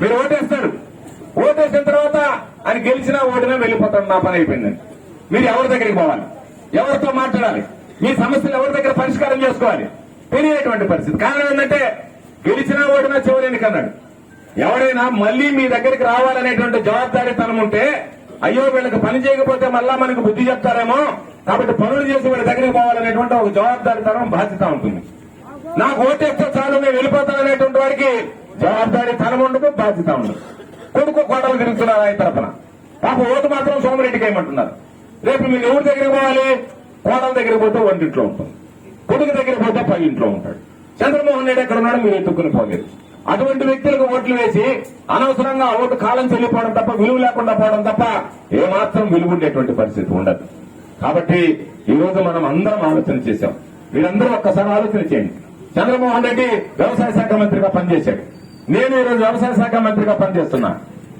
మీరు ఓటేస్తారు. ఓటేసిన తర్వాత ఆయన గెలిచినా ఓడినా వెళ్ళిపోతాడు నా పని అయిపోయిందని. మీరు ఎవరి దగ్గరికి పోవాలి? ఎవరితో మాట్లాడాలి? మీ సమస్యలు ఎవరి దగ్గర పరిష్కారం చేసుకోవాలి? తెలియనటువంటి పరిస్థితి. కారణం ఏంటంటే గెలిచినా ఓడినా చివరి ఎన్నికన్నాడు. ఎవరైనా మళ్ళీ మీ దగ్గరికి రావాలనేటువంటి జవాబారితనం ఉంటే అయ్యో వీళ్ళకి పని చేయకపోతే మళ్ళా మనకు బుద్ధి చెప్తారేమో కాబట్టి పనులు చేసి వీళ్ళ దగ్గరికి పోవాలనేటువంటి ఒక జవాబారితనం బాధ్యత ఉంటుంది. నాకు ఓటేస్తే చాలు నేను వెళ్ళిపోతాననేటువంటి వాడికి జవాబారి తనం ఉండదు బాధ్యత ఉండదు. కొడుకు కోటలు తిరుగుతున్నారు ఆయన తరఫున పాప ఓటు మాత్రం సోమిరెడ్డికి ఏమంటున్నారు రేపు మీరు ఎవరి దగ్గరికి పోవాలి? కోటల దగ్గర పోతే వంటింట్లో ఉంటుంది కొడుకు దగ్గర పోతే పై ఇంట్లో ఉంటాడు. చంద్రమోహన్ రెడ్డి ఎక్కడ ఉన్నాడు మీరు ఎత్తుకుని పోలేదు. అటువంటి వ్యక్తులకు ఓట్లు వేసి అనవసరంగా ఓటు కాలం చెల్లిపోవడం తప్ప విలువ లేకుండా పోవడం తప్ప ఏమాత్రం విలువ ఉండేటువంటి పరిస్థితి ఉండదు. కాబట్టి ఈ రోజు మనం అందరం ఆలోచన చేశాం. మీరందరూ ఒక్కసారి ఆలోచన చేయండి. చంద్రమోహన్ రెడ్డి వ్యవసాయ శాఖ మంత్రిగా పనిచేశాడు. నేను ఈరోజు వ్యవసాయ శాఖ మంత్రిగా పనిచేస్తున్నా.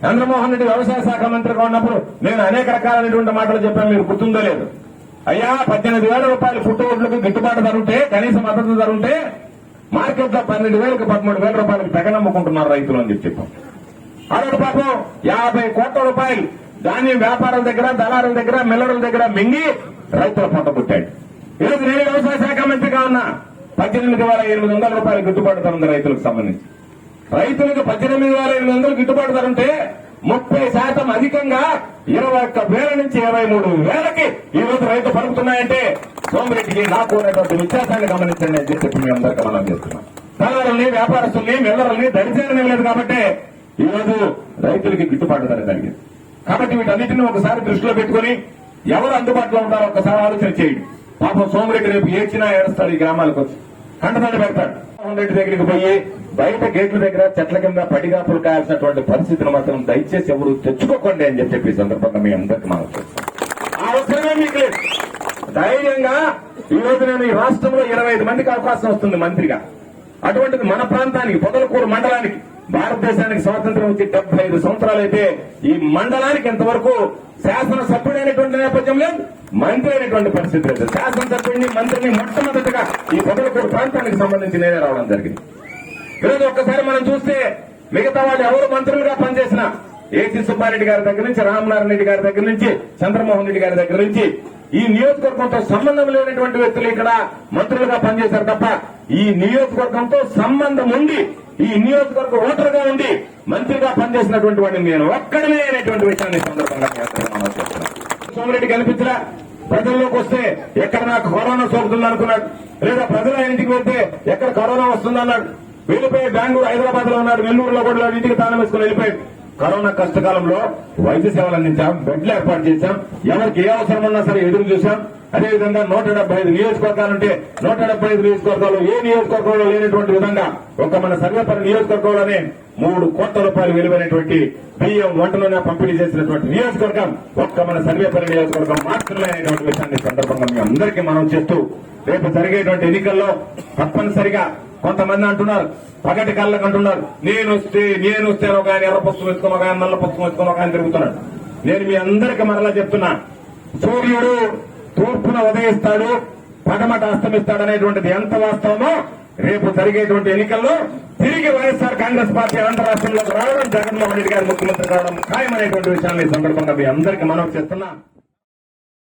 చంద్రమోహన్ రెడ్డి వ్యవసాయ శాఖ మంత్రిగా ఉన్నప్పుడు నేను అనేక రకాలైనటువంటి మాటలు చెప్పాను మీరు గుర్తుందో లేదు. అయ్యా పద్దెనిమిది వేల రూపాయలు ఫుట్ ఓట్లకు గిట్టుబాటు ధర ఉంటే కనీస మద్దతు ధర ఉంటే మార్కెట్లో పన్నెండు వేలకు పదమూడు వేల రూపాయలకు తెగనమ్ముకుంటున్నారు రైతులు అని చెప్పి చెప్పాం. అరవై పాపం యాభై కోట్ల రూపాయలు ధాన్యం వ్యాపారుల దగ్గర దళారుల దగ్గర మిల్లరుల దగ్గర మింగి రైతుల పంట పుట్టాడు ఈరోజు నేను వ్యవసాయ శాఖ మంత్రిగా ఉన్నా. పద్దెనిమిది వేల ఎనిమిది వందల రూపాయలు గిట్టుబాటు ధర ఉంది రైతులకు సంబంధించి. రైతులకు పద్దెనిమిది వేల ఎనిమిది వందలు గిట్టుబాటు ధర ఉంటే ముప్పై శాతం అధికంగా ఇరవై ఒక్క వేల నుంచి ఇరవై మూడు వేలకి ఈ రోజు రైతు పలుకుతున్నాయంటే సోమిరెడ్డికి నాకు ఉన్నటువంటి వ్యత్యాసాన్ని గమనించండి అని చెప్పి మీ అందరికీ మనం చేస్తున్నాం దళారుల్ని వ్యాపారస్తుల్ని మిల్లరల్ని దరిచేరనే లేదు కాబట్టి ఈ రోజు రైతులకి గిట్టుబాటు ధర కలిగింది. కాబట్టి వీటన్నిటిని ఒకసారి దృష్టిలో పెట్టుకుని ఎవరు అందుబాటులో ఉంటారో ఒకసారి ఆలోచన చేయండి. పాపం సోమిరెడ్డి రేపు ఏడ్చినా ఏడుస్తారు ఈ గ్రామాలకు వచ్చి. కంటదండి పెడతాడు రెడ్డి దగ్గరికి పోయి బయట గేట్ల దగ్గర చెట్ల కింద పడిగాపులు కాయాల్సినటువంటి పరిస్థితిని మాత్రం దయచేసి ఎవరు తెచ్చుకోకండి అని చెప్పి ఈ సందర్భంగా మీ అందరికి మనం అవసరమే మీకు లేదు. ధైర్యంగా ఈ రోజు నేను ఈ రాష్ట్రంలో ఇరవై ఐదు మందికి అవకాశం వస్తుంది మంత్రిగా. అటువంటిది మన ప్రాంతానికి పొదలకూరు మండలానికి భారతదేశానికి స్వాతంత్రం వచ్చి డెబ్బై ఐదు సంవత్సరాలు అయితే ఈ మండలానికి ఇంతవరకు శాసనసభ్యుడైనటువంటి నేపథ్యం లేదు మంత్రి అయినటువంటి పరిస్థితి లేదు. శాసనసభ్యుడిని మంత్రిని మొట్టమొదటిగా ఈ పొదలకూరు ప్రాంతానికి సంబంధించి నేనే రావడం జరిగింది. ఈరోజు ఒక్కసారి మనం చూస్తే మిగతా వాళ్ళు ఎవరు మంత్రులుగా పనిచేసినా ఏసీ సుబ్బారెడ్డి గారి దగ్గర నుంచి రామనారాయణ రెడ్డి గారి దగ్గర నుంచి చంద్రమోహన్ రెడ్డి గారి దగ్గర నుంచి ఈ నియోజకవర్గంతో సంబంధం లేనటువంటి వ్యక్తులు ఇక్కడ మంత్రులుగా పనిచేశారు తప్ప ఈ నియోజకవర్గంతో సంబంధం ఉండి ఈ నియోజకవర్గ ఓటర్గా ఉండి మంత్రిగా పనిచేసినటువంటి వాడిని నేను ఒక్కడమే అనేటువంటి విషయాన్ని సందర్భంగా సోమిరెడ్డి కనిపించరా ప్రజల్లోకి వస్తే ఎక్కడ నాకు కరోనా సోకుతుంది అనుకున్నాడు. లేదా ప్రజల ఇంటికి వెళ్తే ఎక్కడ కరోనా వస్తుందన్నాడు. వెళ్ళిపోయి బెంగళూరు హైదరాబాద్లో ఉన్నాడు. నెల్లూరులో కూడా ఇంటికి తాళం వేసుకుని వెళ్ళిపోయాడు. కరోనా కష్టకాలంలో వైద్య సేవలు అందించాం బెడ్లు ఏర్పాటు చేశాం ఎవరికి ఏ అవసరం ఉన్నా సరే ఎదురు చూశాం. అదేవిధంగా నూట డెబ్బై ఐదు నియోజకవర్గాలుంటే నూట డెబ్బై ఐదు నియోజకవర్గాలు ఏ నియోజకవర్గంలో లేనటువంటి విధంగా ఒక మన సర్వేపల్లి నియోజకవర్గంలోనే మూడు కోట్ల రూపాయలు విలువైనటువంటి బియ్యం వంటలోనే పంపిణీ చేసినటువంటి నియోజకవర్గం ఒక్క మన సర్వేపల్లి నియోజకవర్గం మాత్రమే అనేటువంటి విషయాన్ని సందర్భంగా మీ అందరికీ మనం చేస్తూ రేపు జరిగేటువంటి ఎన్నికల్లో తప్పనిసరిగా కొంతమంది అంటున్నారు పగటి కళ్ళకు అంటున్నారు నేను వస్తే నేను వస్తే ఒక ఆయన ఎర్ర పుస్తకం ఎత్తుకుని ఒక ఆయన నల్ల పుస్తకం ఎత్తుకుని ఒక ఆయన తిరుగుతున్నాడు. నేను మీ అందరికి మరలా చెప్తున్నా సూర్యుడు తూర్పున ఉదయిస్తాడు పడమట అస్తమిస్తాడు అనేటువంటిది ఎంత వాస్తవమో రేపు జరిగేటువంటి ఎన్నికల్లో తిరిగి వైఎస్ఆర్ కాంగ్రెస్ పార్టీ ఆంధ్ర రాష్ట్రంలోకి రావడం జగన్మోహన్ రెడ్డి గారు ముఖ్యమంత్రి కావడం ఖాయమనేటువంటి విషయాన్ని సందర్భంగా మీ అందరికీ మనం చేస్తున్నా.